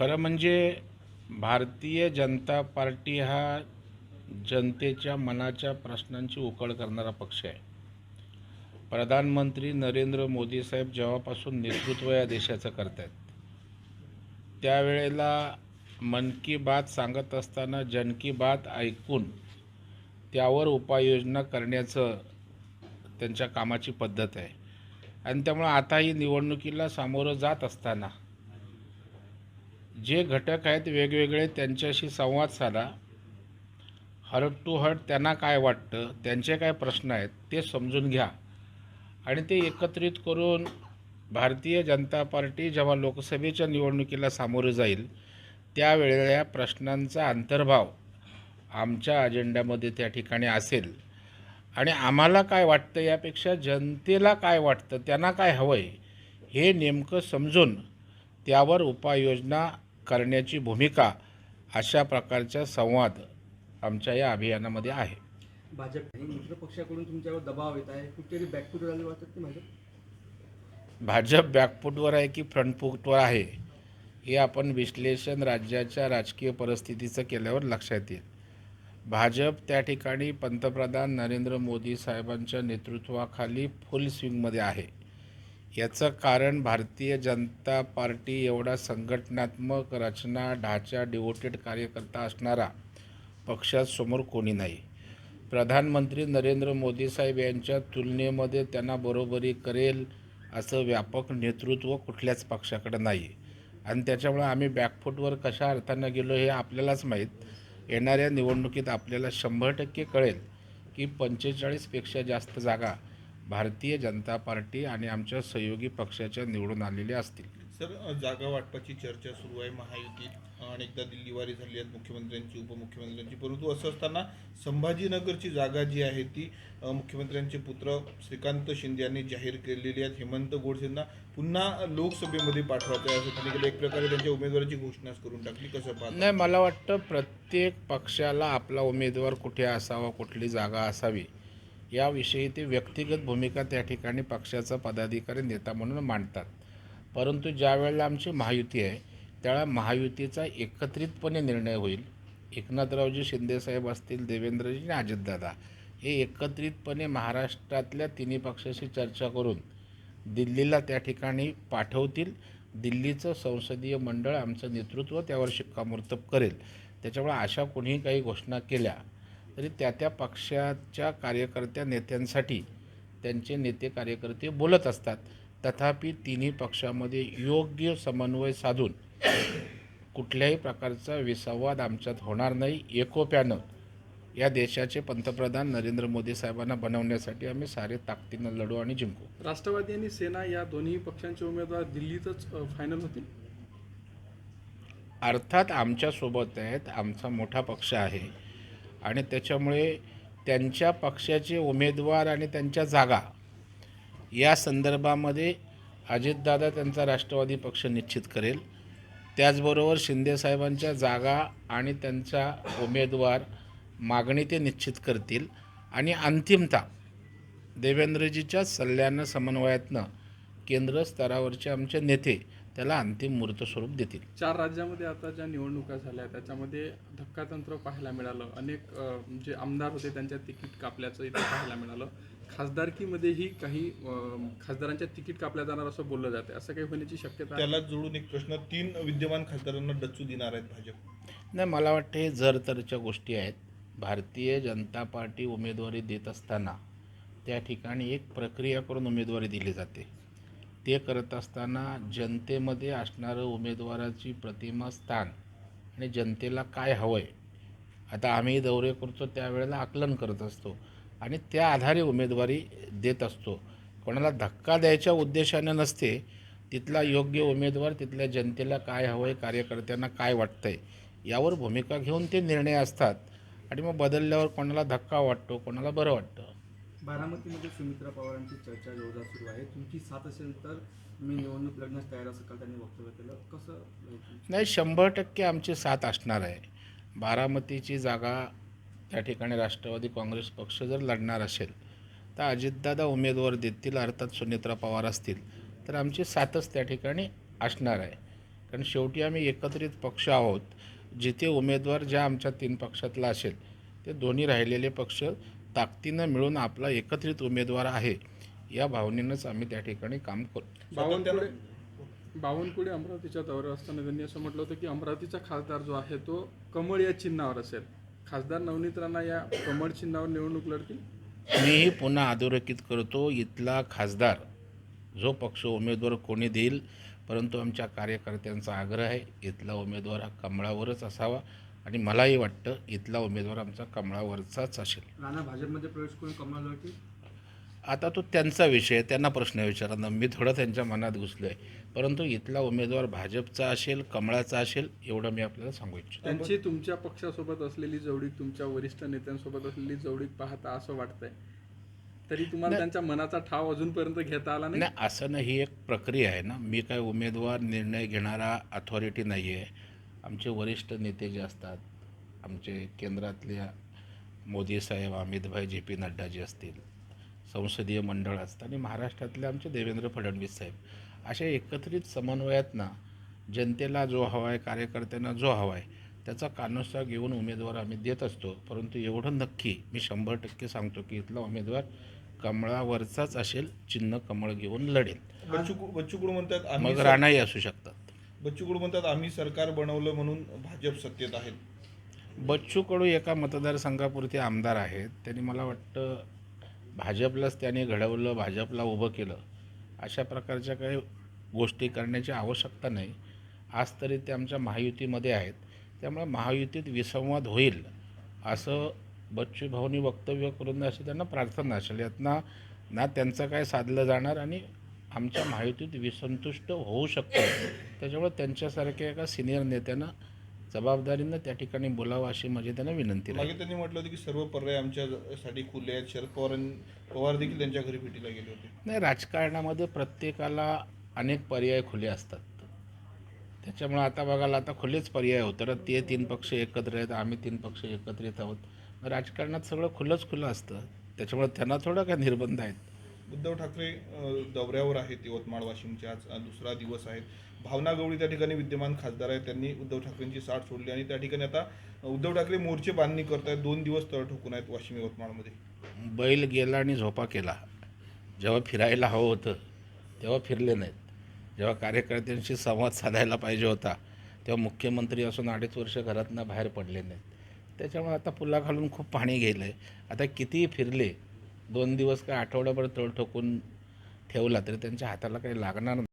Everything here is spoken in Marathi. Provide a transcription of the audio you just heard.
खरं म्हणजे भारतीय जनता पार्टी हा जनतेच्या मनाच्या प्रश्नांची उकळ करणारा पक्ष आहे. प्रधानमंत्री नरेंद्र मोदी साहेब जेव्हापासून नेतृत्व या देशाचं करत आहेत त्यावेळेला मन की बात सांगत असताना जन की बात ऐकून त्यावर उपाययोजना करण्याचं त्यांच्या कामाची पद्धत आहे. आणि त्यामुळं आताही निवडणुकीला सामोरं जात असताना जे घटक आहेत वेगवेगळे त्यांच्याशी संवाद साधा. हर्ट टू हर्ट त्यांना काय वाटतं त्यांचे काय प्रश्न आहेत ते समजून घ्या. आणि ते एकत्रित करून भारतीय जनता पार्टी जेव्हा लोकसभेच्या निवडणुकीला सामोरं जाईल त्यावेळेला प्रश्नांचा अंतर्भाव आमच्या अजेंड्यामध्ये त्या ठिकाणी असेल. आणि आम्हाला काय वाटतं यापेक्षा जनतेला काय वाटतं त्यांना काय हवं आहे हे नेमकं समजून त्यावर उपाययोजना करण्याची भूमिका अशा प्रकारचा संवाद आमच्या या अभियानामध्ये आहे. भाजप मित्र पक्षाकडून तुमच्यावर दबाव येत आहे. कुठेतरी आले वाटत भाजप? भाजप बॅकफूटवर आहे की फ्रंटफूटवर आहे हे आपण विश्लेषण राज्याच्या राजकीय परिस्थितीचं केल्यावर लक्षात येईल. भाजप त्या ठिकाणी पंतप्रधान नरेंद्र मोदी साहेबांच्या नेतृत्वाखाली फुल स्विंगमध्ये आहे. याचं कारण भारतीय जनता पार्टी एवढा संघटनात्मक रचना ढाचा डिवोटेड कार्यकर्ता असणारा पक्षात समोर कोणी नाही. प्रधानमंत्री नरेंद्र मोदी साहेब यांच्या तुलनेमध्ये त्यांना बरोबरी करेल असं व्यापक नेतृत्व कुठल्याच पक्षाकडे नाही. आणि त्याच्यामुळे आम्ही बॅकफूटवर कशा अर्थानं गेलो हे आपल्यालाच माहीत. येणाऱ्या निवडणुकीत आपल्याला शंभर टक्के कळेल की पंचेचाळीसपेक्षा जास्त जागा भारतीय जनता पार्टी आणि आमच्या सहयोगी पक्षाच्या निवडून आलेल्या असतील. सर जागा वाटपाची चर्चा सुरू आहे महायुतीत अनेकदा दिल्लीवारी झाली आहेत मुख्यमंत्र्यांची उपमुख्यमंत्र्यांची. परंतु असं असताना संभाजीनगरची जागा जी आहे ती मुख्यमंत्र्यांचे पुत्र श्रीकांत शिंदे यांनी जाहीर केलेली आहे हेमंत गोडसेंना पुन्हा लोकसभेमध्ये पाठवायचं आहे असं त्यांनी एक प्रकारे त्यांच्या उमेदवाराची घोषणाच करून टाकली. कसं पाहता? नाही मला वाटतं प्रत्येक पक्षाला आपला उमेदवार कुठे असावा कुठली जागा असावी. याविषयी ते व्यक्तिगत भूमिका त्या ठिकाणी पक्षाचा पदाधिकारी नेता म्हणून मांडतात. परंतु ज्या वेळेला आमची महायुती आहे त्यावेळा महायुतीचा एकत्रितपणे निर्णय होईल. एकनाथरावजी शिंदेसाहेब असतील देवेंद्रजी आणि अजितदादा हे एकत्रितपणे महाराष्ट्रातल्या तिन्ही पक्षाशी चर्चा करून दिल्लीला त्या ठिकाणी पाठवतील. दिल्लीचं संसदीय मंडळ आमचं नेतृत्व त्यावर शिक्कामोर्तब करेल. त्याच्यामुळे अशा कोणीही काही घोषणा केल्या तरी त्या त्या पक्षाच्या कार्यकर्त्या नेत्यांसाठी त्यांचे नेते कार्यकर्ते बोलत असतात. तथापि तिन्ही पक्षामध्ये योग्य समन्वय साधून कुठल्याही प्रकारचा विसंवाद आमच्यात होणार नाही. एकोप्यानं या देशाचे पंतप्रधान नरेंद्र मोदी साहेबांना बनवण्यासाठी आम्ही सारे ताकदीनं लढू आणि जिंकू. राष्ट्रवादी आणि सेना या दोन्ही पक्षांचे उमेदवार दिल्लीतच फायनल होतील? अर्थात आमच्यासोबत आहेत. आमचा मोठा पक्ष आहे. आणि त्याच्यामुळे त्यांच्या पक्षाचे उमेदवार आणि त्यांच्या जागा या संदर्भामध्ये अजितदादा त्यांचा राष्ट्रवादी पक्ष निश्चित करेल. त्याचबरोबर शिंदेसाहेबांच्या जागा आणि त्यांचा उमेदवार मागणी ते निश्चित करतील. आणि अंतिमता देवेंद्रजीच्या सल्ल्यानं समन्वयातनं केंद्र स्तरावरचे आमचे नेते त्याला अंतिम मूर्तस्वरूप देतील. चार राज्यामध्ये आता ज्या निवडणुका झाल्या त्याच्यामध्ये धक्कातंत्र पाहायला मिळालं. अनेक जे आमदार होते त्यांच्या तिकीट कापल्याचं इथे पाहायला मिळालं. खासदारकीमध्येही काही खासदारांच्या तिकीट कापल्या जाणार असं बोललं जाते असं काही होण्याची शक्यता आहे? त्याला जोडून एक प्रश्न तीन विद्यमान खासदारांना डच्चू देणार आहेत भाजप. नाही मला वाटतं हे जर तरच्या गोष्टी आहेत भारतीय जनता पार्टी उमेदवारी देत असताना त्या ठिकाणी एक प्रक्रिया करून उमेदवारी दिली जाते. ते करत असताना जनतेमध्ये असणारं उमेदवाराची प्रतिमा स्थान आणि जनतेला काय हवं आहे आता आम्ही दौरे करतो त्यावेळेला आकलन करत असतो आणि त्या आधारे उमेदवारी देत असतो. कोणाला धक्का द्यायच्या उद्देशाने नसते तिथला योग्य उमेदवार तिथल्या जनतेला काय हवं आहे कार्यकर्त्यांना काय वाटतं आहे यावर भूमिका घेऊन ते निर्णय असतात. आणि मग बदलल्यावर कोणाला धक्का वाटतो कोणाला बरं वाटतं? बारामतीमध्ये सुमित्रा पवारांची चर्चा जोरदार सुरू आहे. तुमची साथ असेल तर मी निवडणूक लढण्यास तयार असं काल त्यांनी वक्तव्य केलं. कसं नाही शंभर टक्के आमची साथ असणार आहे. बारामतीची जागा त्या ठिकाणी राष्ट्रवादी काँग्रेस पक्ष जर लढणार असेल तर अजितदादा उमेदवार देतील अर्थात सुनित्रा पवार असतील तर आमची साथच त्या ठिकाणी असणार आहे. कारण शेवटी आम्ही एकत्रित पक्ष आहोत. जिथे उमेदवार ज्या आमच्या तीन पक्षातला असेल ते दोन्ही राहिलेले पक्ष ताकदीनं मिळून आपला एकत्रित उमेदवार आहे या भावनेनंच आम्ही त्या ठिकाणी काम करू. बावनकुळे बावनकुळे अमरावतीच्या दौऱ्यावर असताना त्यांनी असं म्हटलं होतं की अमरावतीचा खासदार जो आहे तो कमळ या चिन्हावर असेल. खासदार नवनीत राणा या कमळ चिन्हावर निवडणूक लढतील? मीही पुन्हा अधोरेखित करतो इथला खासदार जो पक्ष उमेदवार कोणी देईल परंतु आमच्या कार्यकर्त्यांचा आग्रह आहे इथला उमेदवार हा कमळावरच असावा. आणि मलाही वाटतं इथला उमेदवार आमचा कमळावरचाच असेल. राणा भाजपमध्ये प्रवेश करून कमळ लढतील आता तो त्यांचा विषय आहे, त्यांना प्रश्न विचारा मी थोडं त्यांच्या मनात घुसलो आहे. परंतु इथला उमेदवार भाजपचा असेल कमळाचा असेल एवढं मी आपल्याला सांगू इच्छितो. त्यांची तुमच्या पक्षासोबत असलेली जवळीक तुमच्या वरिष्ठ नेत्यांसोबत असलेली जवळीक पाहता असं वाटतंय? तरी तुम्हाला त्यांच्या मनाचा ठाव अजूनपर्यंत घेता आला नाही? नाही असं नाही. ही एक प्रक्रिया आहे ना. मी काय उमेदवार निर्णय घेणारा अथॉरिटी नाही आहे आमचे वरिष्ठ नेते जे असतात आमचे केंद्रातल्या मोदी साहेब अमितभाई जे पी नड्डाजी असतील संसदीय मंडळ असतं आणि महाराष्ट्रातले आमचे देवेंद्र फडणवीस साहेब अशा एकत्रित समन्वयात ना जनतेला जो हवा आहे कार्यकर्त्यांना जो हवा आहे त्याचा कानोसा घेऊन उमेदवार आम्ही देत असतो. परंतु एवढं नक्की मी शंभर टक्के सांगतो की इथला उमेदवार कमळावरचाच असेल चिन्ह कमळ घेऊन लढेल. मग राणाही असू शकतात. बच्चू कडू म्हणतात आम्ही सरकार बनवलं म्हणून भाजप सत्तेत आहेत. बच्चू कडू एका मतदारसंघापुरते आमदार आहेत. त्यांनी मला वाटतं भाजपलाच त्यांनी घडवलं भाजपला उभं केलं अशा प्रकारच्या काही गोष्टी करण्याची आवश्यकता नाही. आज तरी ते आमच्या महायुतीमध्ये आहेत. त्यामुळे महायुतीत विसंवाद होईल असं बच्चू भाऊनी वक्तव्य करून अशी त्यांना प्रार्थना असेल. यातना ना त्यांचं काय साधलं जाणार आणि आमच्या महायुतीत विसंतुष्ट होऊ शकतं. त्याच्यामुळे त्यांच्यासारख्या एका सिनियर नेत्यानं जबाबदारीनं त्या ठिकाणी बोलावं अशी माझी त्यांना विनंती मागे त्यांनी म्हटलं होतं की सर्व पर्याय आमच्यासाठी खुले आहेत. शरद पवार पवार देखील त्यांच्या घरी भेटीला गेले होते. नाही राजकारणामध्ये प्रत्येकाला अनेक पर्याय खुले असतात. त्याच्यामुळे आता बघायला आता खुलेच पर्याय होतं. तर ते तीन पक्ष एकत्र आहेत आम्ही तीन पक्ष एकत्रित आहोत. राजकारणात सगळं खुलंच खुलं असतं. त्याच्यामुळे त्यांना थोडं काय निर्बंध आहेत. उद्धव ठाकरे दौऱ्यावर आहेत यवतमाळ वाशिमचे. आज दुसरा दिवस आहे. भावना गवळी त्या ठिकाणी विद्यमान खासदार आहेत. त्यांनी उद्धव ठाकरेंची साथ सोडली आणि त्या ठिकाणी आता उद्धव ठाकरे मोर्चे बांधणी करत आहेत दोन दिवस तळ ठोकून आहेत वाशिम यवतमाळमध्ये. बैल गेला आणि झोपा केला. जेव्हा फिरायला हवं होतं तेव्हा फिरले नाहीत. जेव्हा कार्यकर्त्यांशी संवाद साधायला पाहिजे होता तेव्हा मुख्यमंत्री असून अडीच वर्ष घरातनं बाहेर पडले नाहीत. त्याच्यामुळे आता पुला घालून खूप पाणी गेलं आहे आता कितीही फिरले दोन दिवस काय आठवड्याभर तळ ठोकून ठेवला तरी त्यांच्या हाताला काही लागणार नाही.